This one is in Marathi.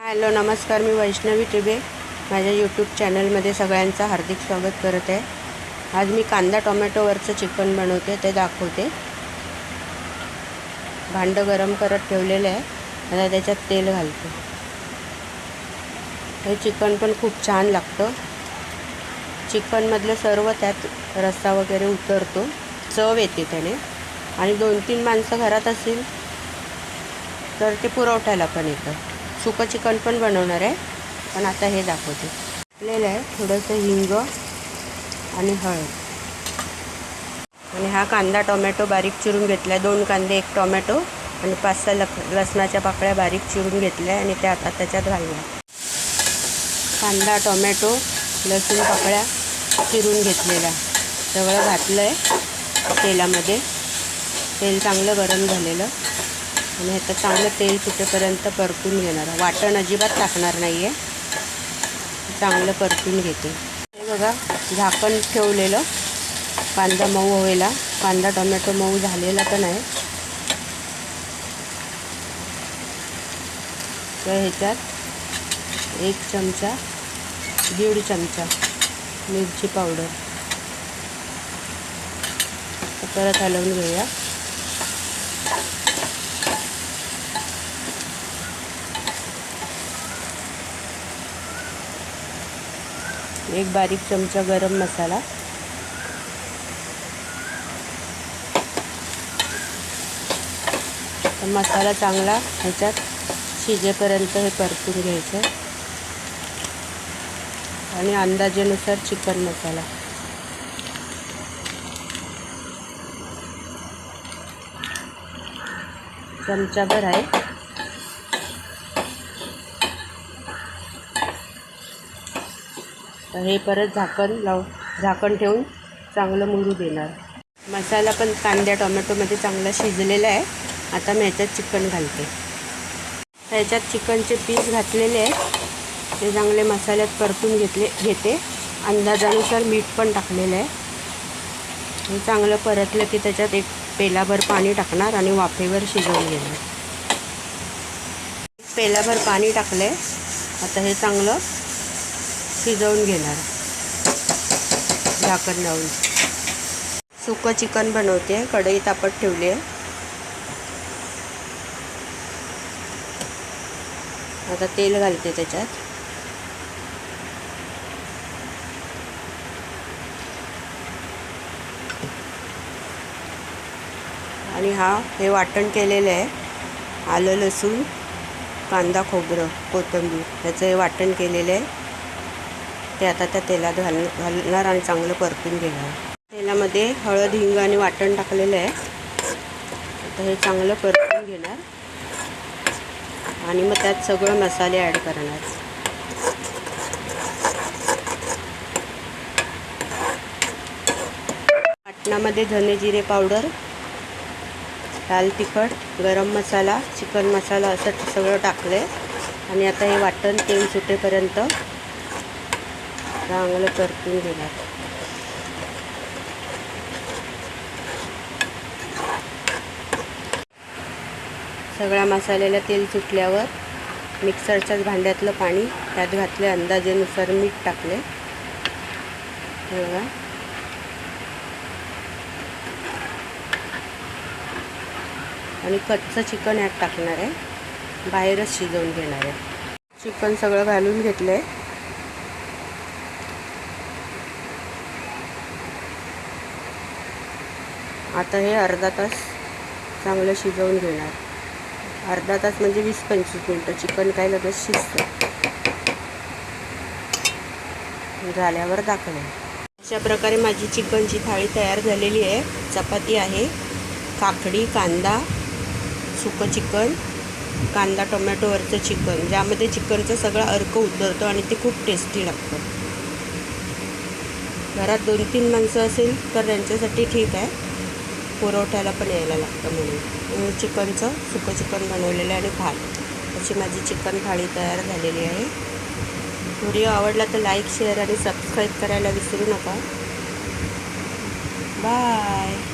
हॅलो नमस्कार मी वैष्णवी टिबे माझ्या यूट्यूब चॅनलमध्ये सगळ्यांचं हार्दिक स्वागत करत आहे. आज मी कांदा टोमॅटोवरचं चिकन बनवते ते दाखवते. भांडं गरम करत ठेवलेलं आहे. आता त्याच्यात तेल घालते. हे चिकन पण खूप छान लागतं. चिकनमधलं सर्व त्यात रस्सा वगैरे उतरतो. चव येते त्याने. आणि दोन तीन माणसं घरात असेल तर ते पुरवठ्याला पण येतं. सुकं चिकन पण बनवणार आहे. पण आता हे दाखवते. आपलेलं आहे थोडंसं हिंग आणि हळद. आणि हा कांदा टोमॅटो बारीक चिरून घेतला आहे दोन कांदे एक टोमॅटो आणि पाच सहा लक लसणाच्या पाकळ्या बारीक चिरून घेतल्या आणि त्या आता त्याच्यात घालल्या कांदा टोमॅटो लसूण पाकळ्या चिरून घेतलेल्या. सगळं घातलं आहे तेलामध्ये. तेल चांगलं गरम झालेलं. आणि ह्याचं चांगलं तेल सुटेपर्यंत परतून घेणार. वाटण अजिबात टाकणार नाही आहे चांगलं परतून घेते. हे बघा झाकण ठेवलेलं. कांदा मऊ व्हायला कांदा टोमॅटो मऊ झालेला पण आहे. तर ह्याच्यात एक चमचा दीड चमचा मिरची पावडर. परत हलवून घेऊया. एक बारीक चमचा गरम मसाला. मसाला चांगला ह्याच्यात शिजेपर्यंत हे परतून घ्यायचं. आणि अंदाजेनुसार चिकन मसाला. चमचाभर आहे. तर हे परत झाकण लाव झाकण ठेवून चांगलं मुरू देणार. मसाला पण कांद्या टोमॅटोमध्ये चांगला शिजलेला आहे. आता मी ह्याच्यात चिकन घालते. ह्याच्यात चिकनचे पीस घातलेले आहेत. ते चांगले मसाल्यात परतून घेतले घेते. अंदाजानुसार मीठ पण टाकलेलं आहे. हे चांगलं परतलं की त्याच्यात एक पेलाभर पाणी टाकणार आणि वाफेवर शिजवून घेणार. पेलाभर पाणी टाकलं आहे आता हे चांगलं शिजवून घेणार. झाकण लावून. सुकं चिकन बनवते. कढई तापत ठेवली आहे. आता तेल घालते त्याच्यात. आणि हा हे वाटण केलेलं आहे. आलं लसूण कांदा खोबरं कोथिंबीर ह्याचं हे वाटण केलेलं आहे. ते आता त्या तेलात घाल घालणार आणि चांगलं परतून घेणार. तेलामध्ये हळद हिंग आणि वाटण टाकलेलं आहे. आता हे चांगलं परतून घेणार. आणि मग त्यात सगळं मसाले ॲड करणार. वाटणामध्ये धने जिरे पावडर लाल तिखट गरम मसाला चिकन मसाला असं सगळं टाकलं आहे आणि आता हे वाटण तेल सुटेपर्यंत चांगलं परतून घेणार सगळ्या मसाल्याला तेल सुटल्यावर मिक्सरच्याच भांड्यातलं पाणी त्यात घातले अंदाजेनुसार मीठ टाकले. बघा. आणि कच्चं चिकन ह्यात टाकणार आहे. बाहेरच शिजवून घेणार आहे. चिकन सगळं घालून घेतलं आहे आता हे अर्धा तास चांगलं शिजवून घेणार. अर्धा तास म्हणजे वीस पंचवीस मिनटं. चिकन काय लगेच शिजतं. झाल्यावर दाखवेल अशा प्रकारे माझी चिकनची थाळी तयार झालेली आहे. चपाती आहे काकडी कांदा सुकं चिकन कांदा टोमॅटोवरचं चिकन. ज्यामध्ये चिकनचं सगळं अर्क उतरतो आणि ते खूप टेस्टी लागतं. घरात दोन तीन माणसं असेल तर त्यांच्यासाठी ठीक आहे. पुरवठ्याला पण यायला लागतं म्हणून. चिकनचं सुकं चिकन बनवलेलं आहे आणि भात अशी माझी चिकन थाळी तयार झालेली आहे. व्हिडिओ आवडला तर लाईक शेअर आणि सबस्क्राईब करायला विसरू नका. बाय.